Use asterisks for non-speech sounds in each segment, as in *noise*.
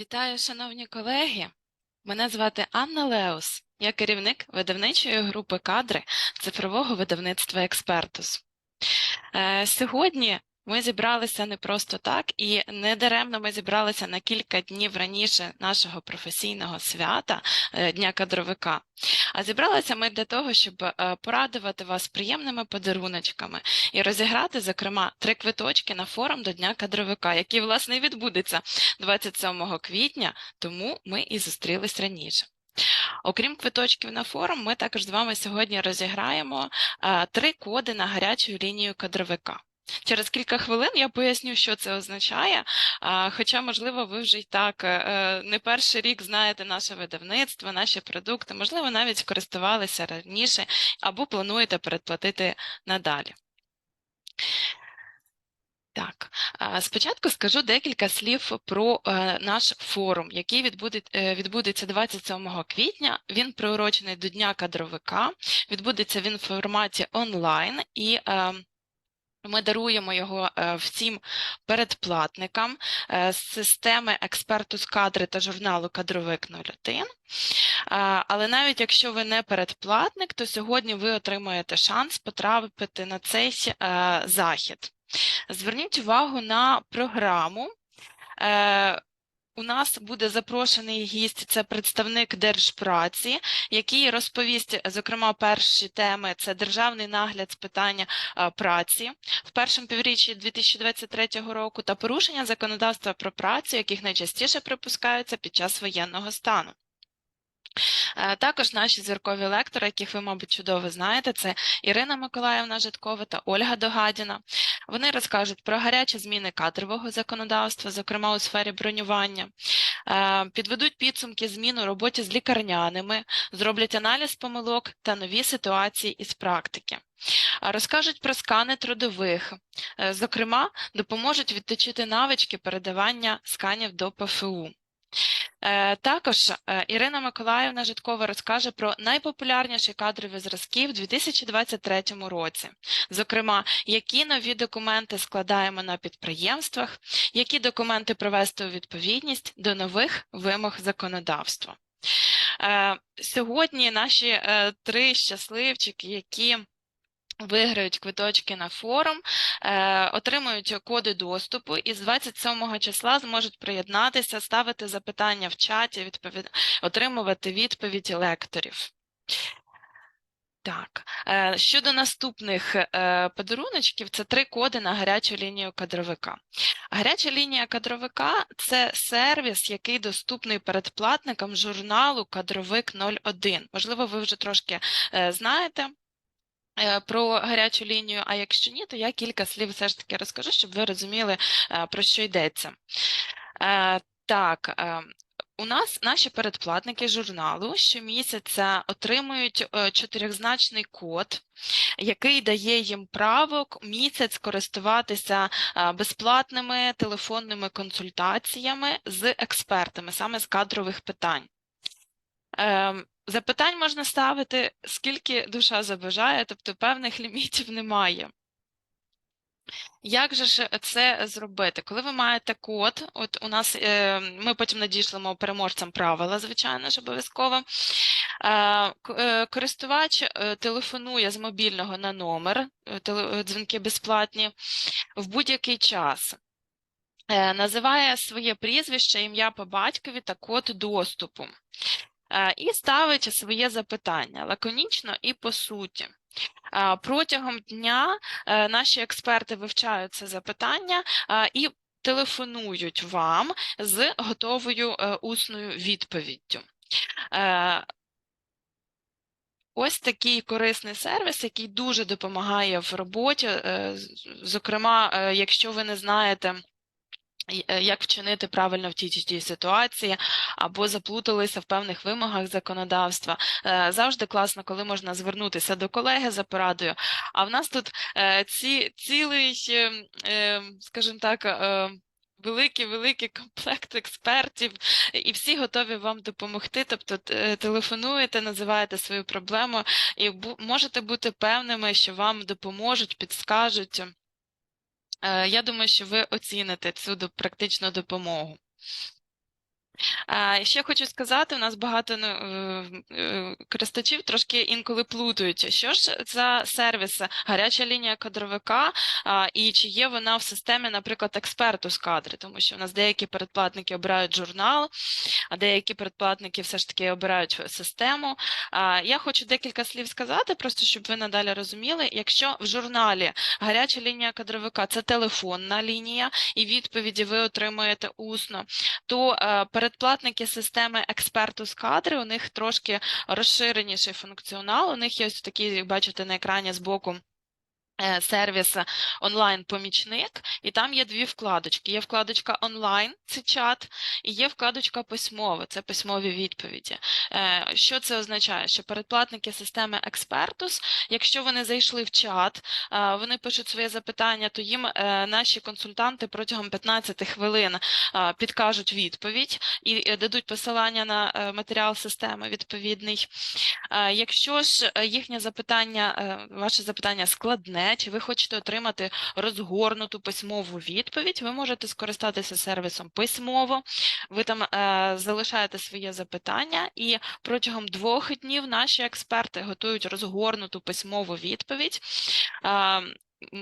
Вітаю, шановні колеги. Мене звати Анна Леус. Я керівник видавничої групи кадри цифрового видавництва Експертус. Е, Сьогодні ми зібралися не просто так, і не даремно ми зібралися на кілька днів раніше нашого професійного свята е, Дня кадровика. А зібралися ми для того, щоб е, порадувати вас приємними подаруночками і розіграти, зокрема, три квиточки на форум до Дня кадровика, який, власне, відбудеться 27 квітня, тому ми і зустрілись раніше. Окрім квиточків на форум, ми також з вами сьогодні розіграємо е, три коди на гарячу лінію кадровика. Через кілька хвилин я поясню, що це означає. Хоча, можливо, ви вже й так е, е, не перший рік знаєте наше видавництво, наші продукти, можливо, навіть користувалися раніше або плануєте передплатити надалі. Так, спочатку скажу декілька слів про е, наш форум, який відбуде, відбудеться 27 квітня. Він приурочений до Дня кадровика. Відбудеться він в форматі онлайн і е, ми даруємо його е, всім передплатникам е, з системи експерту з кадри та журналу Кадровик 01. Е, Але навіть якщо ви не передплатник, то сьогодні ви отримаєте шанс потрапити на цей захід. Зверніть увагу на програму. У нас буде запрошений гість, це представник Держпраці, який розповість, зокрема, перші теми це державний нагляд з питання праці в першому півріччі 2023 року та порушення законодавства про працю, яких найчастіше припускаються під час воєнного стану. Е, Також наші зіркові лектори, яких ви, мабуть, чудово знаєте, це Ірина Миколаївна Житкова та Ольга Догадіна. Вони розкажуть про гарячі зміни кадрового законодавства, зокрема у сфері бронювання, Е, підведуть підсумки змін у роботі з лікарняними, зроблять аналіз помилок та нові ситуації із практики. Розкажуть про скани трудових, Е, зокрема, допоможуть відточити навички передавання сканів до ПФУ. Е, Також е, Ірина Миколаївна Житкова розкаже про найпопулярніші кадрові зразки в 2023 році. Зокрема, які нові документи складаємо на підприємствах, які документи привести у відповідність до нових вимог законодавства. Е, Сьогодні наші три щасливчики, які Виграють квиточки на форум, е, отримують коди доступу і з 27 числа зможуть приєднатися, ставити запитання в чаті, отримувати відповіді лекторів. Так, е, щодо наступних е, подаруночків, це три коди на гарячу лінію кадровика. Гаряча лінія кадровика це сервіс, який доступний передплатникам журналу Кадровик 01. Можливо, ви вже трошки знаєте про гарячу лінію, а якщо ні, то я кілька слів все ж таки розкажу, щоб ви розуміли, е, про що йдеться. Е, Так, е, у нас наші передплатники журналу щомісяця отримують е, чотирьохзначний код, який дає їм право місяць користуватися е, безплатними телефонними консультаціями з експертами, саме з кадрових питань. Запитань можна ставити скільки душа забажає, тобто певних *laughs* лімітів немає. Як же ж це зробити? Коли ви маєте код, от у нас е, ми потім надішлемо переможцям правила, звичайно ж, обов'язково. Е, е, Користувач телефонує з мобільного на номер, дзвінки безплатні, в будь-який час. Називає своє прізвище, ім'я по батькові та код доступу. Е, І ставить своє запитання лаконічно і по суті. Е, Протягом дня е, наші експерти вивчають це запитання і телефонують вам з готовою усною відповіддю. Ось такий корисний сервіс, який дуже допомагає в роботі. Зокрема, якщо ви не знаєте, як вчинити правильно в тій чи тій ситуації, або заплуталися в певних вимогах законодавства. Е, Завжди класно, коли можна звернутися до колеги за порадою. А в нас тут е, ці, цілий, е, е, скажімо так, е, великий великий комплект експертів, і всі готові вам допомогти. Тобто е, телефонуєте, називаєте свою проблему, і можете бути певними, що вам допоможуть, підскажуть. Е, Я думаю, що ви оціните цю практичну допомогу. Ще хочу сказати, у нас багато ну, е, е, користувачів трошки інколи плутають, що ж за сервіс гаряча лінія кадровика, і чи є вона в системі, наприклад, експерту з кадри, тому що у нас деякі передплатники обирають журнал, а деякі передплатники все ж таки обирають систему. Я хочу декілька слів сказати, просто щоб ви надалі розуміли, якщо в журналі гаряча лінія кадровика це телефонна лінія, і відповіді ви отримуєте усно, то е, передплатники системи експерту з кадри, у них трошки розширеніший функціонал. У них є ось такі, бачите на екрані збоку. Е, сервіс онлайн-помічник, і там є дві вкладочки. Є вкладочка онлайн, це чат, і є вкладочка письмове, це письмові відповіді. Е, що це означає? Що передплатники системи Експертус, якщо вони зайшли в чат, е, вони пишуть своє запитання, то їм наші консультанти протягом 15 хвилин підкажуть відповідь і дадуть посилання на матеріал системи відповідний. Якщо ж їхнє запитання, ваше запитання складне, чи ви хочете отримати розгорнуту письмову відповідь, ви можете скористатися сервісом письмово, ви там е, залишаєте своє запитання, і протягом двох днів наші експерти готують розгорнуту письмову відповідь. Е,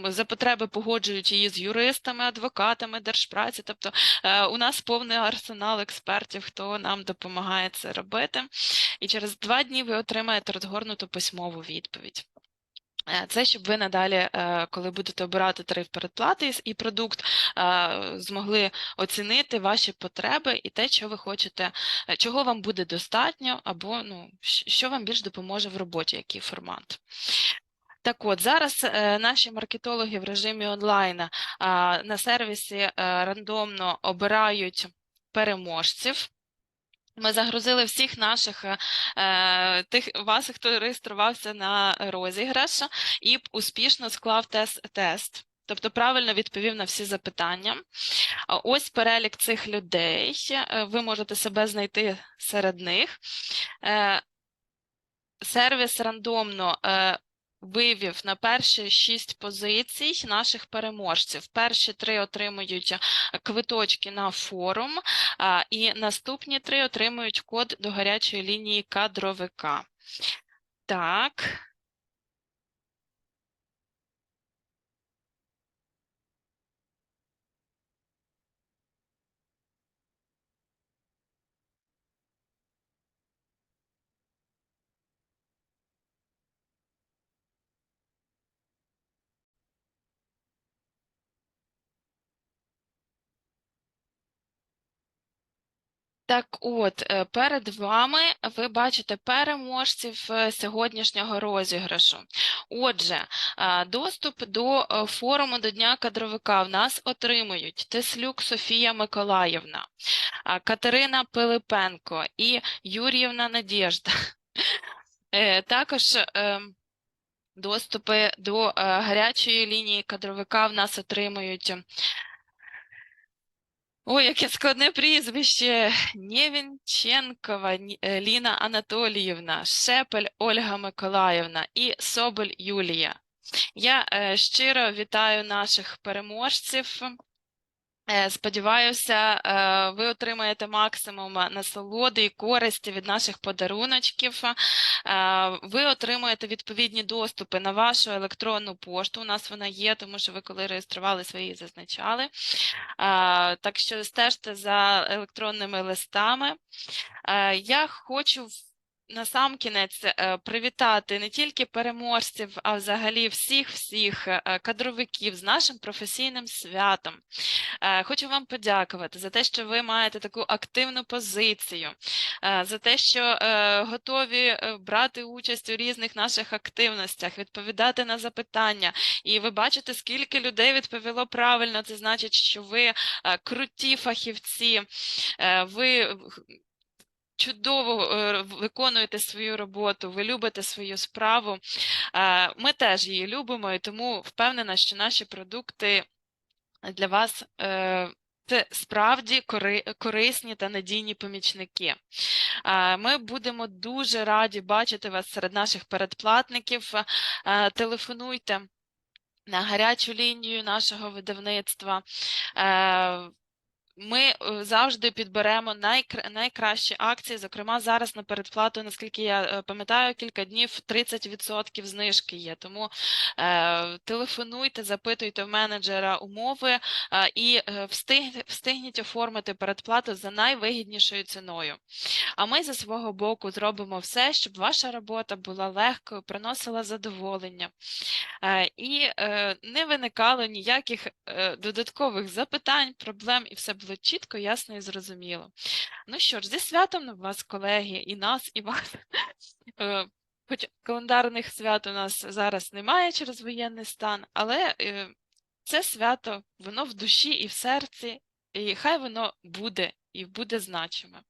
за потреби погоджують її з юристами, адвокатами, держпраці. Тобто е, у нас повний арсенал експертів, хто нам допомагає це робити. І через два дні ви отримаєте розгорнуту письмову відповідь. Е, це щоб ви надалі, е, коли будете обирати тариф передплати і продукт, е, змогли оцінити ваші потреби і те, що ви хочете, чого вам буде достатньо, або ну, що вам більш допоможе в роботі, який формат. Так от, зараз наші маркетологи в режимі онлайн на сервісі рандомно обирають переможців. Ми загрузили всіх наших е, тих вас, хто реєструвався на розіграш, і успішно склав тест. тест. Тобто правильно відповів на всі запитання. Ось перелік цих людей. Е, ви можете себе знайти серед них. Е, сервіс рандомно е, вивів на перші шість позицій наших переможців. Перші три отримують е, квиточки на форум, і наступні три отримують код до гарячої лінії кадровика. Так. Так, от е, перед вами ви бачите переможців е, сьогоднішнього розіграшу. Отже, е, доступ до форуму до Дня кадровика в нас отримують Теслюк Софія Миколаївна, Катерина Пилипенко і Юріївна Надєжда. Також доступи до гарячої лінії кадровика в нас отримують Ой, яке складне прізвище. Нєвінченкова е, Ліна Анатоліївна, Шепель Ольга Миколаївна і Соболь Юлія. Я е, щиро вітаю наших переможців. Е, сподіваюся, е, ви отримаєте максимум насолоди і користі від наших подаруночків. Е, ви отримуєте відповідні доступи на вашу електронну пошту. У нас вона є, тому що ви коли реєстрували свої зазначали. Так що стежте за електронними листами. Я хочу Насамкінець привітати не тільки переможців, а взагалі всіх-всіх кадровиків з нашим професійним святом. Е, хочу вам подякувати за те, що ви маєте таку активну позицію, е, за те, що е, готові брати участь у різних наших активностях, відповідати на запитання. І ви бачите, скільки людей відповіло правильно. Це значить, що ви круті фахівці, ви. Чудово виконуєте свою роботу, ви любите свою справу. Ми теж її любимо, і тому впевнена, що наші продукти для вас е, це справді корисні та надійні помічники. Ми будемо дуже раді бачити вас серед наших передплатників. Телефонуйте на гарячу лінію нашого видавництва. Ми е, завжди підберемо найкра- найкращі акції. Зокрема, зараз на передплату, наскільки я е, пам'ятаю, кілька днів 30% знижки є. Тому е, телефонуйте, запитуйте в менеджера умови е, і е, встиг, встигніть оформити передплату за найвигіднішою ціною. А ми зі свого боку зробимо все, щоб ваша робота була легкою, приносила задоволення е, і е, не виникало ніяких е, додаткових запитань, проблем, і все було чітко, ясно і зрозуміло. Ну що ж, зі святом вас, колеги, і нас, і вас. *laughs* Е, Хоч календарних свят у нас зараз немає через воєнний стан, але е, це свято, воно в душі і в серці, і хай воно буде і буде значиме.